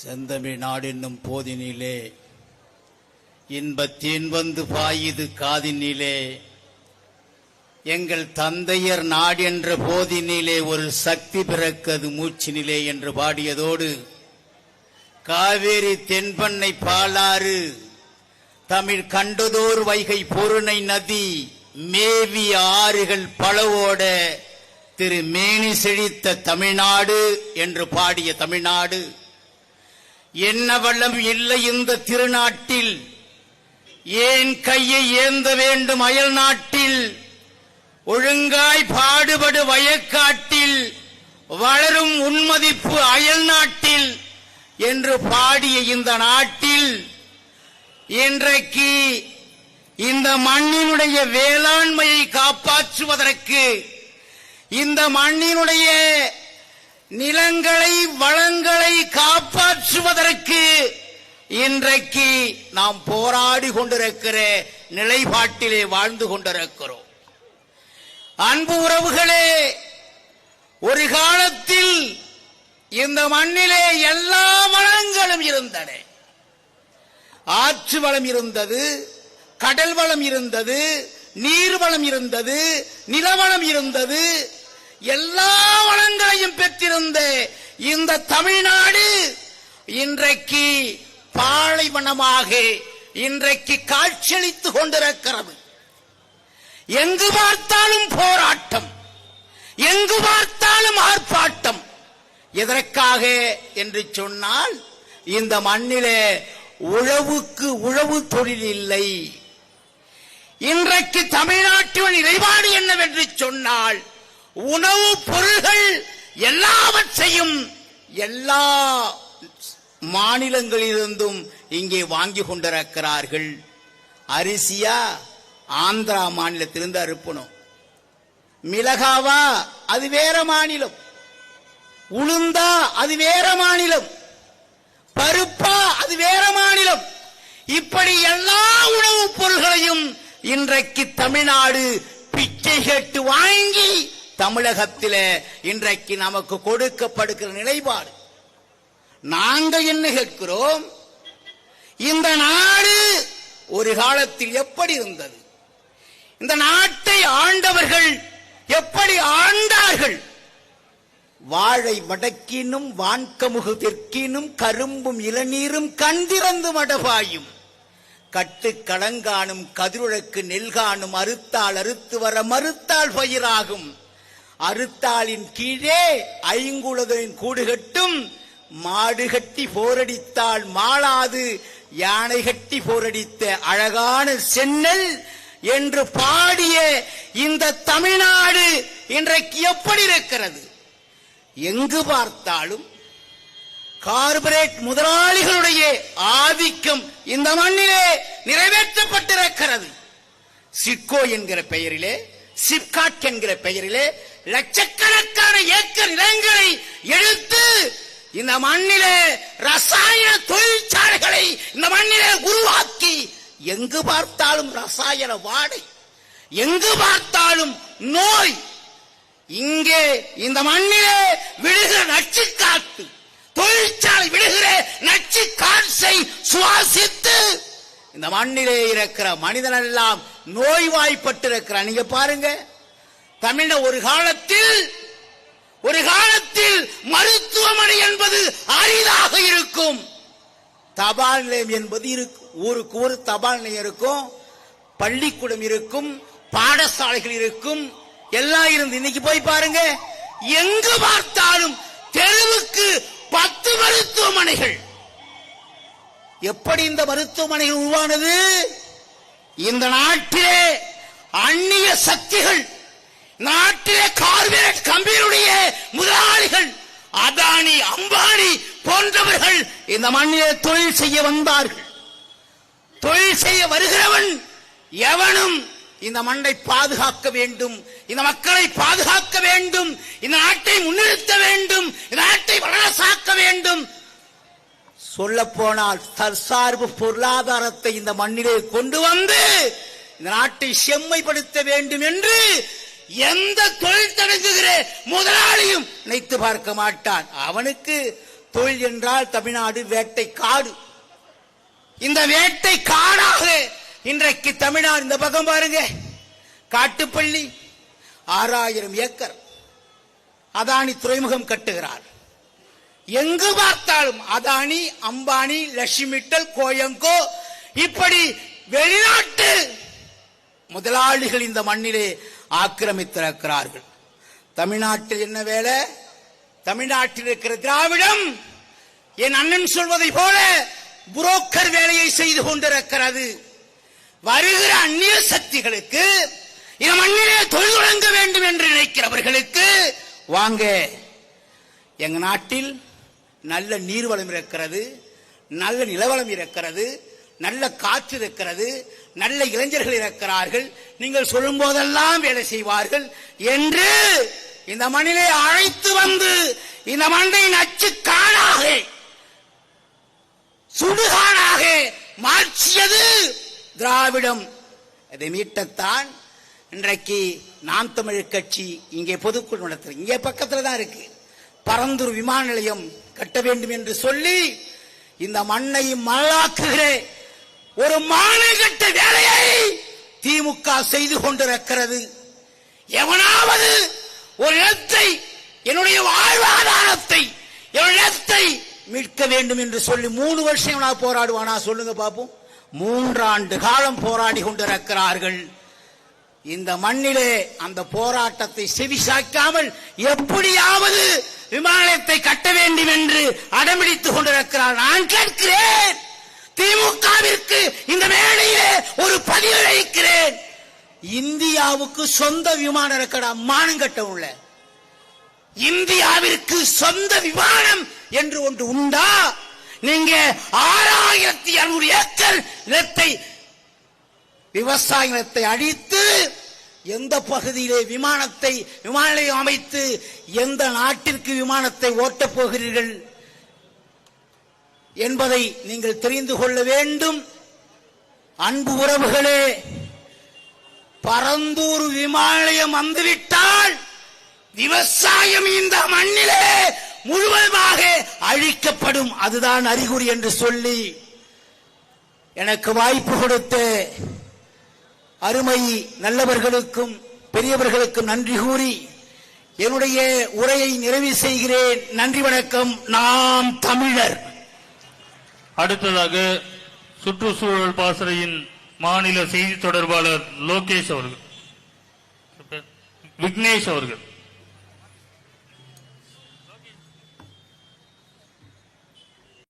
செந்தமிழ் நாடென்னும் போதினிலே. இன்பத்தேன் வந்து பாயுது காதினிலே. எங்கள் தந்தையர் நாடு என்ற போதினிலே ஒரு சக்தி பிறக்கது மூச்சினிலே என்று பாடியதோடு காவேரி தென்பண்ணை பாலாறு தமிழ் கண்டதோர் வைகை பொருணை நதி மேவி ஆறுகள் பலவோட திரு மேனி செழித்த தமிழ்நாடு என்று பாடிய தமிழ்நாடு. என்ன வளம் இல்லை இந்த திருநாட்டில்? ஏன் கையை ஏந்த வேண்டும் அயல் நாட்டில்? ஒழுங்காய் பாடுபடு வயக்காட்டில்? வளரும் உன்மதிப்பு அயல் நாட்டில்? என்று பாடிய இந்த நாட்டில்? இன்றைக்கு இந்த மண்ணினுடைய வேளாண்மையை காப்பாற்றுவதற்கு இந்த மண்ணினுடைய நிலங்களை வளங்களை காப்பாற்றுவதற்கு இன்றைக்கு நாம் போராடி கொண்டிருக்கிற நிலைப்பாட்டிலே வாழ்ந்து கொண்டிருக்கிறோம். அன்பு உறவுகளே ஒரு காலத்தில் இந்த மண்ணிலே எல்லா வளங்களும் இருந்தன. ஆற்று வளம் இருந்தது கடல் வளம் இருந்தது நீர் வளம் இருந்தது நிலவளம் இருந்தது எல்லா வளங்களையும் பெற்றிருந்த இந்த தமிழ்நாடு இன்றைக்கு பாலைவனமாக இன்றைக்கு காட்சியளித்துக் கொண்டிருக்கிறது. எங்கு பார்த்தாலும் போராட்டம் எங்கு பார்த்தாலும் ஆர்ப்பாட்டம். எதற்காக என்று சொன்னால் இந்த மண்ணிலே உழவுக்கு உழவு தொழில் இல்லை. இன்றைக்கு தமிழ்நாட்டின் நிலைப்பாடு என்னவென்று சொன்னால் உணவுப் பொருள்கள் எல்லாவற்றையும் எல்லா மாநிலங்களிலிருந்தும் இங்கே வாங்கி கொண்டிருக்கிறார்கள். அரிசியா ஆந்திரா மாநிலத்திலிருந்து அறுப்பணும். மிளகாவா அது வேற மாநிலம். உளுந்தா அது வேற மாநிலம். பருப்பா அது வேற மாநிலம். இப்படி எல்லா உணவுப் பொருள்களையும் இன்றைக்கு தமிழ்நாடு பிச்சை கேட்டு வாங்கி தமிழகத்தில இன்றைக்கு நமக்கு கொடுக்கப்படுகிற நிலைப்பாடு. நாங்கள் என்ன கேட்கிறோம்? இந்த நாடு ஒரு காலத்தில் எப்படி இருந்தது? இந்த நாட்டை ஆண்டவர்கள் எப்படி ஆண்டார்கள்? வாழை மடக்கினும் வான்கமுகு தெற்கினும் கரும்பும் இளநீரும் கண்திறந்து மடபாயும். கட்டு களங்கானும் கதிருழக்கு நெல்கானும் அறுத்தால் அறுத்து வர மறுத்தால் பயிராகும். அறுத்தாளின் கீழே ஐங்குலதின் கூடுகட்டும் மாடு கட்டி போரடித்தால் மாளாது யானை கட்டி போரடித்த அழகான சென்னல் என்று பாடிய இந்த தமிழ்நாடு இன்றைக்கு எப்படி இருக்கிறது? எங்கு பார்த்தாலும் கார்பரேட் முதலாளிகளுடைய ஆதிக்கம் இந்த மண்ணிலே நிறைவேற்றப்பட்டிருக்கிறது. சிட்கோ என்கிற பெயரிலே சிப்காட் என்கிற பெயரிலே லட்சக்கணக்கான ஏக்கர் நிலங்களை எடுத்து இந்த மண்ணிலே ரசாயன தொழிற்சாலைகளை இந்த மண்ணிலே உருவாக்கி எங்கு பார்த்தாலும் ரசாயன வாடை எங்கு பார்த்தாலும் நோய் இங்கே இந்த மண்ணிலே விழுகிற நச்சு காத்து தொழிற்சாலை விழுகிற நச்சு காற்றை சுவாசித்து இந்த மண்ணிலே இருக்கிற மனிதன் எல்லாம் நோய்வாய்ப்பட்டிருக்கிறான் நீங்க பாருங்க. தமிழ ஒரு காலத்தில் ஒரு காலத்தில் மருத்துவமனை என்பது அரிதாக இருக்கும். தபால் நிலையம் என்பது இருக்கும் ஊருக்கு ஒரு தபால் நிலையம் இருக்கும் பள்ளிக்கூடம் இருக்கும் பாடசாலைகள் இருக்கும் எல்லாம் இருந்து. இன்னைக்கு போய் பாருங்க எங்கு பார்த்தாலும் தெருவுக்கு பத்து மருத்துவமனைகள். எப்படி இந்த மருத்துவமனைகள் உருவானது? இந்த நாட்டிலே அந்நிய சக்திகள் நாட்டிலே கார்வேட் கம்பெனியுடைய முதலாளிகள் அதானி அம்பானி போன்றவர்கள் இந்த மண்ணிலே தொழில் செய்ய வந்தார்கள். தொழில் செய்ய வருகிறவன் எவனும் இந்த மண்ணை பாதுகாக்க வேண்டும் இந்த மக்களை பாதுகாக்க வேண்டும் இந்த நாட்டை முன்னிறுத்த வேண்டும் இந்த நாட்டை வளரசாக்க வேண்டும். சொல்ல போனால் தற்சார்பு பொருளாதாரத்தை இந்த மண்ணிலே கொண்டு வந்து இந்த நாட்டை செம்மைப்படுத்த வேண்டும் என்று எந்த தொழில் தொடங்குகிற முதலாளியும் நினைத்து பார்க்க மாட்டான். அவனுக்கு தொழில் என்றால் தமிழ்நாடு வேட்டை காடு. இந்த வேட்டை காடாக இன்றைக்கு தமிழ்நாடு இந்த பக்கம் பாருங்க. காட்டுப்பள்ளி ஆறாயிரம் ஏக்கர். அதானி துறைமுகம் கட்டுகிறார். எங்கு பார்த்தாலும் அதானி அம்பானி லட்சுமிட்டல் கோயங்கோ இப்படி வெளிநாட்டு முதலாளிகள் இந்த மண்ணிலே ஆக்கிரமித்திருக்கிறார்கள். தமிழ்நாட்டில் என்ன வேலை? தமிழ்நாட்டில் இருக்கிற திராவிடம் என் அண்ணன் சொல்வதை போல புரோக்கர் வேலையை செய்து கொண்டிருக்கிறது. வருகிற அந்நிய சக்திகளுக்கு இந்த மண்ணிலே தொழில் தொடங்க வேண்டும் என்று நினைக்கிறவர்களுக்கு வாங்க. எங்க நாட்டில் நல்ல நீர்வளம் இருக்கிறது நல்ல நிலவளம் இருக்கிறது நல்ல காற்று இருக்கிறது நல்ல இளைஞர்கள் இருக்கிறார்கள். நீங்கள் சொல்லும் போதெல்லாம் வேலை செய்வார்கள் என்று இந்த மண்ணிலே அழைத்து வந்து இந்த மண்ணை நச்சு காணாக சுடுகாடாக மாற்றியது திராவிடம். இதை மீட்டத்தான் இன்றைக்கு நாம் தமிழ் கட்சி இங்கே பொதுக்குழு நடத்துறது இங்கே பக்கத்துல தான் இருக்கு. பரந்தூர் விமான நிலையம் கட்ட வேண்டும் என்று சொல்லி இந்த மண்ணை மல்லாக்குகிறேன். ஒரு மானகட்ட வேலையை திமுக செய்து கொண்டிருக்கிறது. எவனாவது ஒரு இடத்தை என்னுடைய வாழ்வாதாரத்தை என்னுடைய இடத்தை மீட்க வேண்டும் என்று சொல்லி மூணு வருஷம் எவனா போராடுவானா சொல்லுங்க பாப்போம். மூன்றாண்டு காலம் போராடி கொண்டிருக்கிறார்கள். இந்த மண்ணிலே அந்த போராட்டத்தை செவிசாக்காமல் எப்படியாவது விமானத்தை கட்ட வேண்டும் என்று அடம்பிடித்துக் கொண்டிருக்கிறார். நான் கேட்கிறேன். திமுகவிற்கு இந்த மேடையிலே ஒரு பதிவு அளிக்கிறேன். இந்தியாவுக்கு சொந்த விமானம் இருக்கடா மானம் கட்ட உள்ள. இந்தியாவிற்கு சொந்த விமானம் என்று ஒன்று உண்டா? நீங்க ஆறாயிரத்தி அறுநூறு ஏக்கர் நிலத்தை விவசாய நிலத்தை அழித்து எந்த பகுதியிலே விமானத்தை விமான நிலையம் அமைத்து எந்த நாட்டிற்கு விமானத்தை ஓட்டப் போகிறீர்கள்? என்பதை நீங்கள் தெரிந்து கொள்ள வேண்டும். அன்பு உறவுகளே பரந்தூர் விமாலயம் வந்துவிட்டால் விவசாயம் இந்த மண்ணிலே முழுவதுமாக அழிக்கப்படும். அதுதான் அறிகுறி என்று சொல்லி எனக்கு வாய்ப்பு கொடுத்து அருமை நல்லவர்களுக்கும் பெரியவர்களுக்கும் நன்றி கூறி என்னுடைய உரையை நிறைவு செய்கிறேன். நன்றி வணக்கம். நாம் தமிழர். அடுத்ததாக சுற்றுச்சூழல் பாசறையின் மாநில செய்தி தொடர்பாளர் லோகேஷ் அவர்கள். விக்னேஷ் அவர்கள்.